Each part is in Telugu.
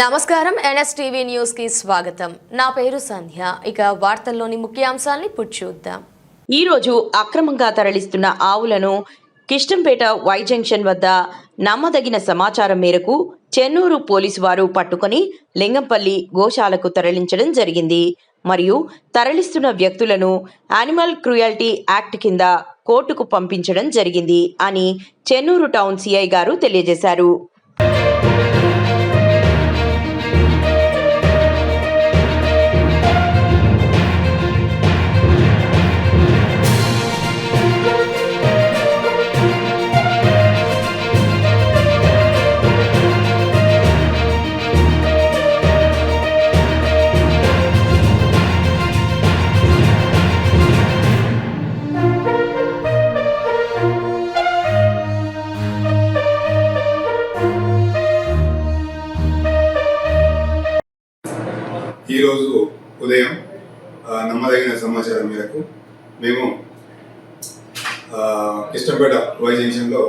నమస్కారం. ఎన్ఎస్టీవీ న్యూస్కి స్వాగతం. నా పేరు సంధ్య. ఇక వార్తల్లోని ముఖ్యాంశాల్ని చూద్దాం. ఈ రోజు అక్రమంగా తరలిస్తున్న ఆవులను కిష్టంపేట వై జంక్షన్ వద్ద నమ్మదగిన సమాచారం మేరకు చెన్నూరు పోలీసు వారు పట్టుకొని లింగంపల్లి గోశాలకు తరలించడం జరిగింది. మరియు తరలిస్తున్న వ్యక్తులను యానిమల్ క్రూయల్టీ యాక్ట్ కింద కోర్టుకు పంపించడం జరిగింది అని చెన్నూరు టౌన్ సిఐ గారు తెలియజేశారు. ఈరోజు ఉదయం నమ్మదగిన సమాచారం మేరకు మేము కిష్టపేట వై జంక్షన్లో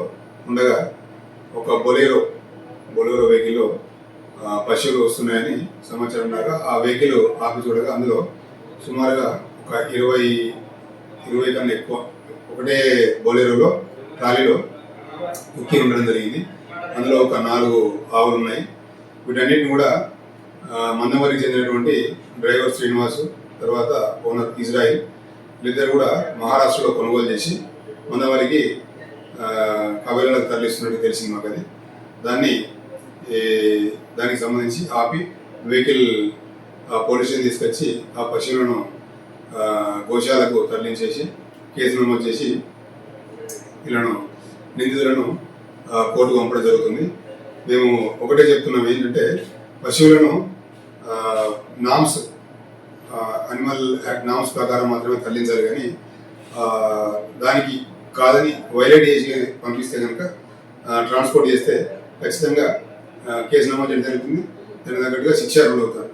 ఉండగా ఒక బొలేరో బొలేరో వెహికల్లో పశువులు వస్తున్నాయని సమాచారం ఉండగా ఆ వెహికల్ ఆపి చూడగా అందులో సుమారుగా ఒక ఇరవై ఇరవై కన్నా ఎక్కువ ఒకటే బొలేరోలో ట్రాలీలో కుక్కి ఉండడం జరిగింది. అందులో ఒక నాలుగు ఆవులు ఉన్నాయి వీటన్నిటిని కూడా మన్నవరికి మందమరికి చెందినటువంటి డ్రైవర్ శ్రీనివాసు తర్వాత ఓనర్ ఇజ్రాయిల్ వీళ్ళిద్దరు కూడా మహారాష్ట్రలో కొనుగోలు చేసి మందమరికి కబేలకు తరలిస్తున్నట్టు తెలిసింది మాకు అది దాన్ని దానికి సంబంధించి ఆపి వెహికల్ పోలీస్ తీసుకొచ్చి ఆ పశువులను గోశాలకు తరలించేసి కేసు నమోదు చేసి వీళ్ళను నిందితులను కోర్టుకు పంపడం జరుగుతుంది. మేము ఒకటే చెప్తున్నాం ఏంటంటే పశువులను నామ్స్ అనిమల్ యాక్ట్ నామ్స్ ప్రకారం మాత్రమే తరలించాలి కానీ దానికి కాదని వైలెట్ ఏజ్ పంపిస్తే కనుక ట్రాన్స్పోర్ట్ చేస్తే ఖచ్చితంగా కేసు నమోదు చేయడం జరుగుతుంది. దాని తగ్గట్టుగా శిక్ష రూల్ అవుతారు.